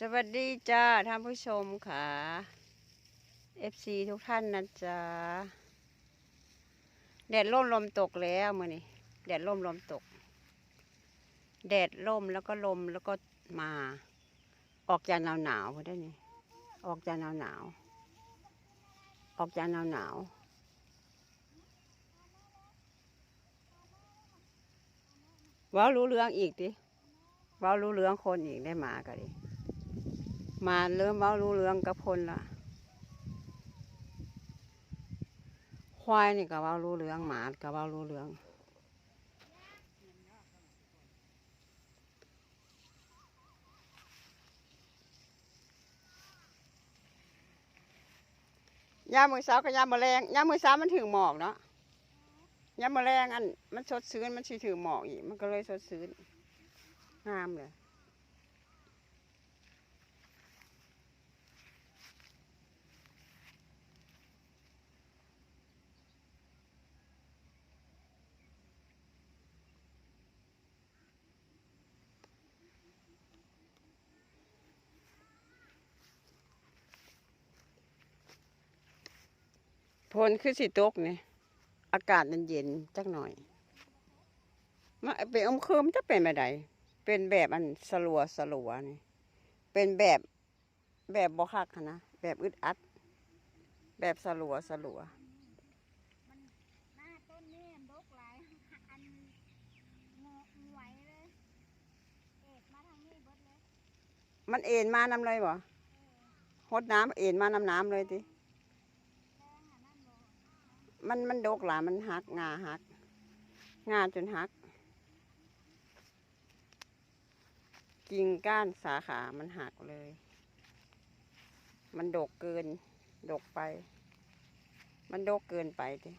สวัสดีจ้าท่านผู้ชมค่ะ FC ทุกท่านนะจ๊ะแดดร่มลมตกแล้วมือนี่แดดร่มลมตก แดดร่มแล้วก็ลมแล้วก็มา ออกจากหนาวหนาวได้นี่ออกจากหนาวหนาวออกจากหนาวหนาวว้ารู้เรื่องอีกดิว้ารู้เรื่องคนอีกได้มาก็ดิ มาเริ่มเว้ารู้เรื่องกับคนละควายนี่ก็เว้ารู้เรื่องหมาก็เว้ารู้เรื่องยามมือเช้ากับยามมือแรงยามมือเช้ามันถึงหมอกเนาะยามมือแรงอันมันสดชื้นมันสิถึงหมอกอีกมันก็เลยสดชื้นงามเลย พลคือสิตกนี่อากาศมันเย็นจักหน่อยมาเป็นอมคืมจะเป็นแบบใดเป็นแบบอันสลัวสลัวนี่เป็นแบบแบบบอคักหั้นนะแบบอึดอัด แบบสลัวสลัวหน้าต้นนี่ดกหลายอันงอไหวเลยเอ็ดมาทางนี้เบิดเลยมันเอ็นมาน้ำเลยบ่หดน้ำเอ็นมาน้ำน้ำเลยติแรงอะนั่นบ่ มันมันดกหลามันหักงาหักงาจนหัก กิ่งก้านสาขามันหักเลย มันดกเกิน ดกไป มันดกเกินไปดิ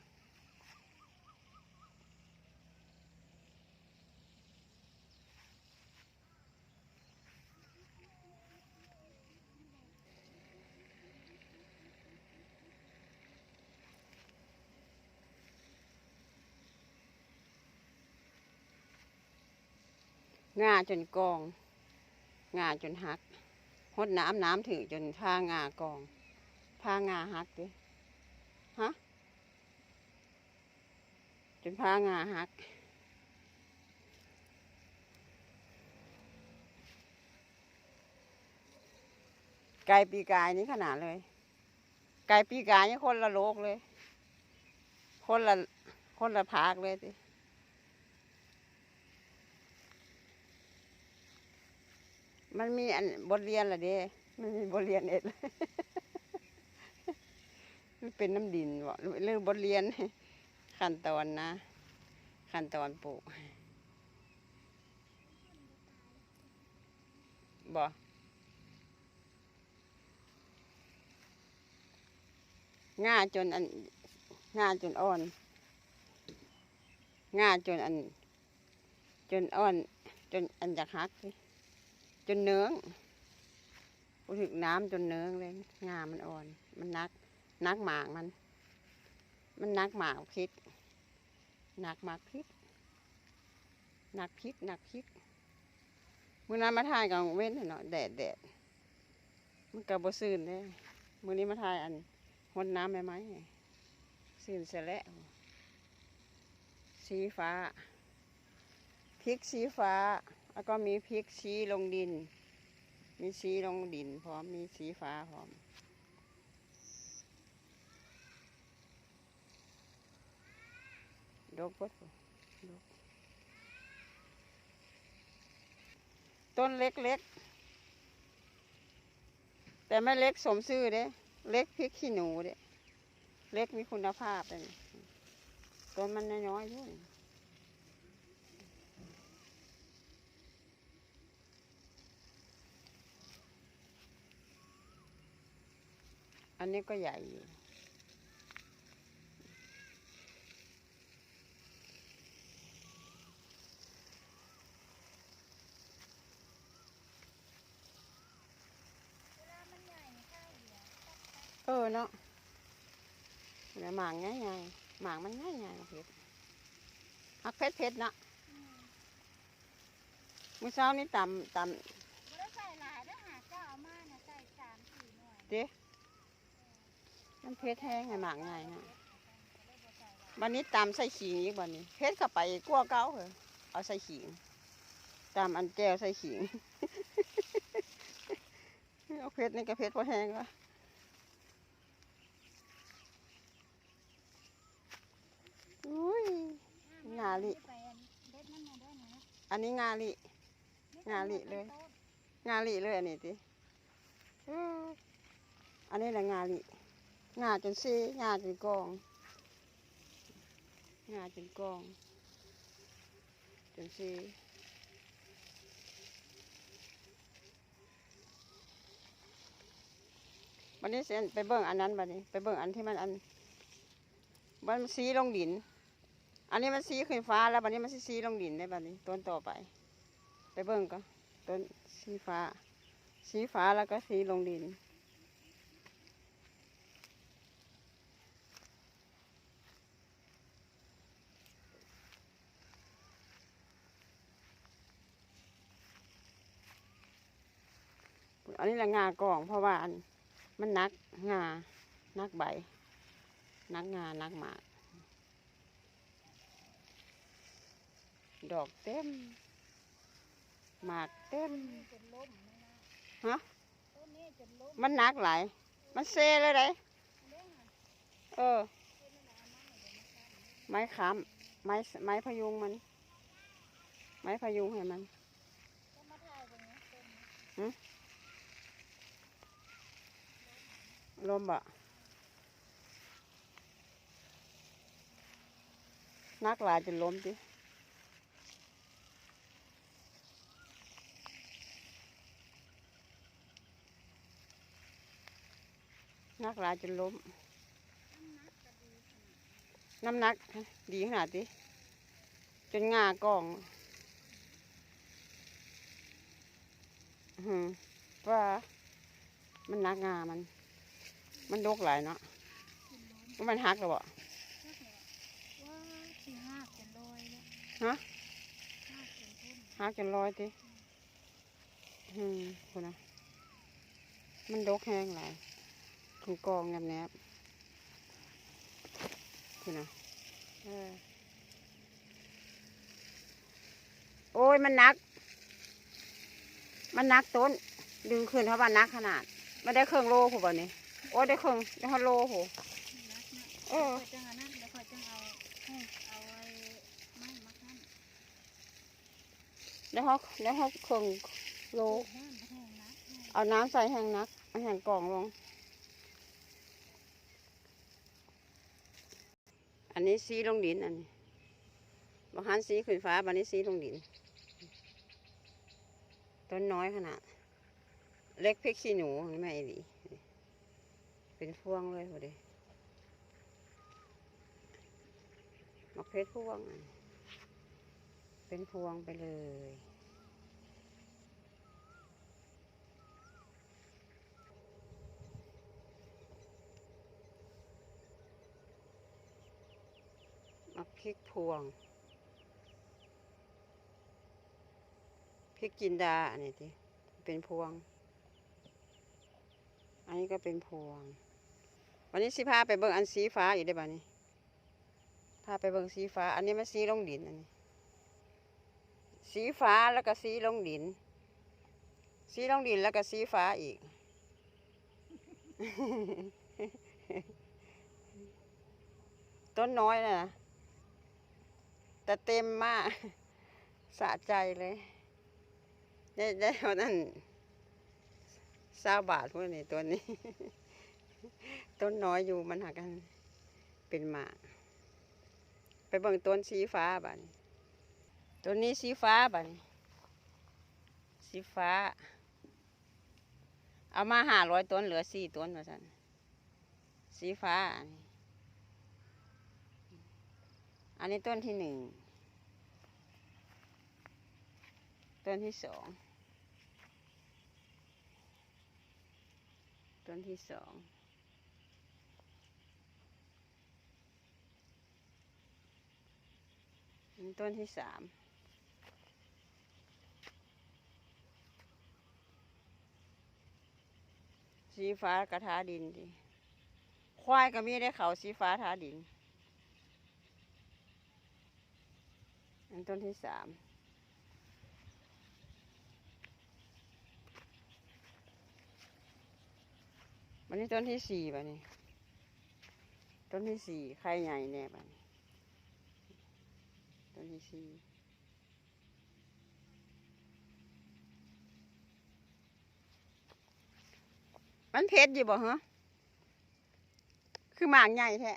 งาจนกอง งาจนหักหดน้ำน้ำถึงจนท่างากองท่างาหักดิฮะจนพางาหักไก่ปีกายนี่ขนาดเลย ไก่ปีกายนี่คนละโลกเลย คนละคนละภาคเลยสิ มันมีอันบทเรียนละเด้มันมีบทเรียนเอ็ดมันเป็นน้ำดินบ่เรื่องบทเรียนขั้นตอนนะ ขั้นตอนปลูกบ่ง่าจนอันง่าจนอ่อนง่าจนอัน จนอ่อน จนอันจากหัก จนเนื้องพูดถึงน้ำจนเนื้องเลย งามันอ่อน มันนัก นักหมากมัน มันนักหมากพริกนักหมากพริกนักพริกนักพริกมื่อนั้นมาถ่ายกับเว้นเนาะแดดแดดมันกับบซื่นเลยมื่อนี้มาถ่ายอันหดน้ำไหมไหมซื่นเสียแล้วสีฟ้าพริกสีฟ้า แล้วก็มีพริกชี้ลงดิน มีชี้ลงดิน พร้อมมีสีฟ้าพร้อม ดกบดดกต้นเล็กๆ แต่ไม่เล็กสมชื่อเด้ เล็กพริกขี้หนูเด้ เล็กมีคุณภาพเลยต้นมันน้อยๆด้วย อันนี้ก็ใหญ่อยู่เวลามันใหญ่ข้าวเดียวเออเนาะเดี๋ยวหมางง่ายง่ายๆหมางมันง่ายง่ายเพชรหักเพชรเพชรเนาะอืมมื้อเช้านี่ตำตบ่ได้ใส่หลายเด้อหาเจ้าเอาเด้มันเเพชรแห้งให้หมากง่ายนะวันนี้ตามใส่ขิงอีกวันนี้เพชรเข้าไปกลัวเก้าเหรอเอาใส่ขิง ตามอันแก้วใส่ขิงเอาเพชรนี่ก็เพชรพอแห้งวะอุ้ยงาลิอันนี้งาลิงาลิเลย งาลิเลยอันนี้ติอันนี้แหละงาลิ งาจนซีงาจนกองงาจนกองจนซีวันนี้เสียไปเบิ่งอันนั้นบัดนี้ ไปเบิ่งอันที่มันอันมันสีลงดิน อันนี้มันสีขึ้นฟ้าแล้วบัดนี้มันสิสีลงดินได้บัดนี้ต้นต่อไป ไปเบิ่งก็ต้นสีฟ้า สีฟ้าแล้วก็สีลงดิน อันนี้ละงากองเพราะว่าอันมันนักงานักใบ นักงานักหมากดอกเต็ม หมากเต็มจนล้มนี่นะฮะต้นนี้จนล้มมันหนักหลายมันเซเลยได้เด้งอะเออ ไม้ค้ำไม้สไม้พยุงมัน ไม้พยุงให้มันก็มาถ่ายตรงนี้ต้นนี้ ลมบะนักหลายจนล้มจินักหลายจนล้ม น้ำหนักดีขนาดนี้จนงากล้องอืมว่ามันนักงามัน มันดกหลายเนาะว่ามันหักหรอบ่ว่าสี่ห้าจนลอยแล้วฮะห้าจนทุ่นหักจนลอยติอืมคุณนะมันดกแห้งหลายถุงกองแนบๆคุณนะเออโอ้ยมันหนัก มันหนักต้น ดึงขึ้นเพราะว่านักขนาดไม่ได้เครื่องโลผู้บ่นี่ โอ้ได้คงได้ฮัลโลผู้นักนะเออจังอันนั้นแล้วคอยจังเอาให้เอาไอ้ไม้มาขั้นได้เขาได้เขาเคงโล เอาน้ำใส่แห้งนักเอาแห้งกล่องลง อันนี้สีลงดินอันนี้บางคันสีขึ้นฟ้าบันนี้สีลงดิน ต้นน้อยขนาด เล็กเพกขี้หนูนี่ไม่ดี เป็นพวงเลยพอดีมะเพชรพวง เป็นพวงไปเลยมะพริกพวงพริกจินดาอันนี้ที่เป็นพวง อันนี้ก็เป็นพวง วันนี้สิพาไปเบิ่งอันสีฟ้าอีกได้บ่านี้พาไปเบิ่งสีฟ้า อันนี้มันสีลงดินอันนี้ สีฟ้าแล้วก็สีลงดิน สีลงดินแล้วก็สีฟ้าอีก ต้นน้อยนะแต่เต็มมากสะใจเลยได้ได้เท่านั้นสาบาทพวกนี้ตัวนี้ ต้นน้อยอยู่มันหักกันเป็นหมากไปเบิ่งต้นสีฟ้าบ้านต้นนี้สีฟ้าบ้านสีฟ้า เอามาหาร้อยต้นเหลือสี่ต้นว่าสันสีฟ้า อันนี้อันนี้ต้นที่หนึ่งต้นที่สองต้นที่สอง อันนี้ ต้นที่สามสีฟ้ากระทาดินดิควายก็มีได้เขาสีฟ้าทาดิน อันต้นที่สามวันนี้ต้นที่สี่ป่ะนี่ต้นที่สี่ไข่ใหญ่แน่ป่ะนี่ ต้นที่สี่มันเพชรอยู่บ่ฮะคือหมากใหญ่แท้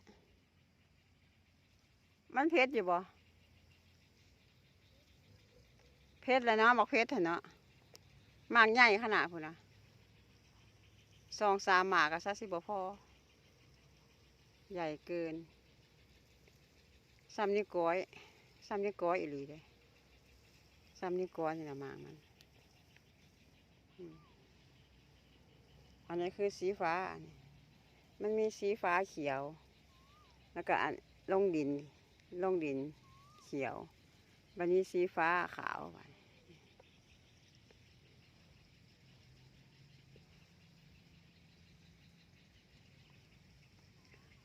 มันเพชรอยู่บ่เพชรแล้วเนาะบอกเพชรเถอะเนาะหมากใหญ่ขนาดพุ่นนะสองสามหมากก็ซะสิบ่พอใหญ่เกินซ้ำนี่ก้อย ซ้ำนี่ก้อยอีหลีเลยซ้ำนี่ก้อยนี่ละมากมันอันนี้คือสีฟ้าอันนี้มันมีสีฟ้าเขียว แล้วก็อันลงดินลงดินเขียววันนี้สีฟ้าขาวไป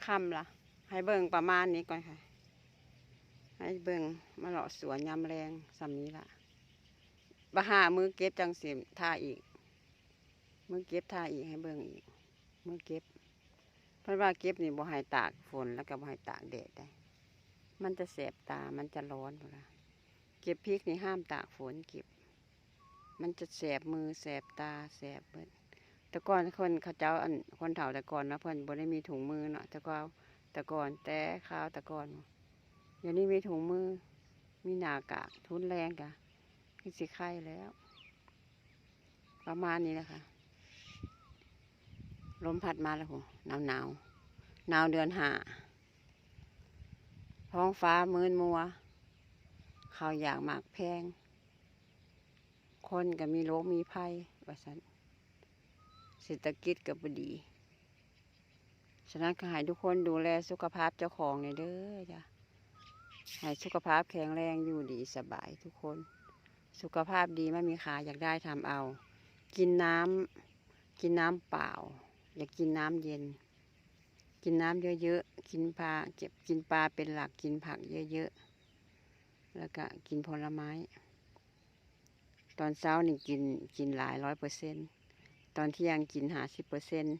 คำละ่ะ ให้เบิ่งประมาณนี้ก่อนค่ะ ให้เบิ่งมาเลาะสวนยามแรงสำนี้ละบาหามือเก็บจังสิท่าอีก มือเก็บท่าอีกให้เบิ่งอีก มือเก็บ เพราะว่าเก็บนี่บ่ให้ตากฝนแล้วก็บ่ให้ตากแดดได้ มันจะแสบตา มันจะร้อนพุ่นละเก็บพริกนี่ห้ามตากฝนเก็บ มันจะแสบมือแสบตาแสบเบิดแต่ก่อนคนเขาเจ้าอันคนเฒ่าแต่ก่อนนะเพิ่อนบ่ได้มีถุงมือเนาะแต่ก็แต่ก่อนแต่ข้าวแต่ก่อน ดี๋ยวนี้มีถุงมือ มีหน้ากากทุนแรงกะคือสิไข้แล้ว ประมาณนี้แหละค่ะลมพัดมาแล้วโหหนาวหนาวหนาวเดือนห้าท้องฟ้ามืนมัวข้าวอยากหมากแพง คนก็มีโรคมีภัยว่าสันเศรษฐกิจก็บดีฉะนั้นก็ให้ทุกคนดูแลสุขภาพเจ้าของเนี่ยเด้อจ้ะ ให้สุขภาพแข็งแรงอยู่ดีสบายทุกคน สุขภาพดีไม่มีขาอยากได้ทำเอา กินน้ำกินน้ำเปล่า อย่ากกินน้ำเย็น กินน้ำเยอะๆกินปลาเก็บกินปลาเป็นหลักกินผักเยอะๆแล้วก็กินผลไม้ ตอนเช้านี่กินกินหลายร้อยเปอร์เซ็นต์ตอนเที่ยงกินหาสิบเปอร์เซ็นต์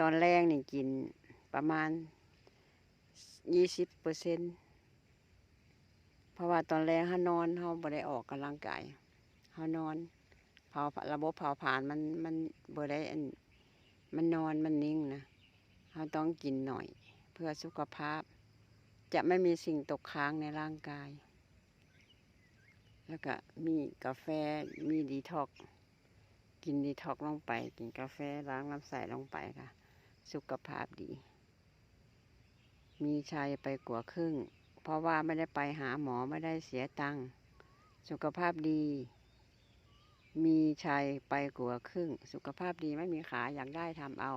ตอนแรกนี่กินประมาณยี่สิบเปอร์เซ็นต์ ราะว่าตอนแรกเขานอนเขาบ่ได้ออกกำลังกายเขานอนเผาระบบเผาผลาญมันมันบ่ได้มันนอนมันนิ่งนะเขาต้องกินหน่อย เพื่อสุขภาพ จะไม่มีสิ่งตกค้างในร่างกาย แล้วก็มีกาแฟมีดีท็อกกินดีท็อกลงไป กินกาแฟล้างลำไส้ลงไปค่ะ สุขภาพดี มีชัยไปกว่าครึ่ง เพราะว่าไม่ได้ไปหาหมอไม่ได้เสียตังค์สุขภาพดี มีชัยไปกว่าครึ่ง สุขภาพดีไม่มีขาอยากได้ทำเอา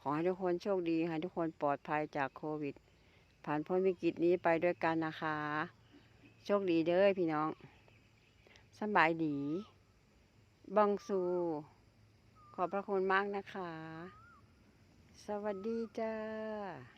ขอให้ทุกคนโชคดีให้ทุกคนปลอดภัยจากโควิด ผ่านพ้นวิกฤตนี้ไปด้วยกันนะคะ โชคดีเด้อพี่น้องสบายดีบังซู ขอบพระคุณมากนะคะ สวัสดีจ้า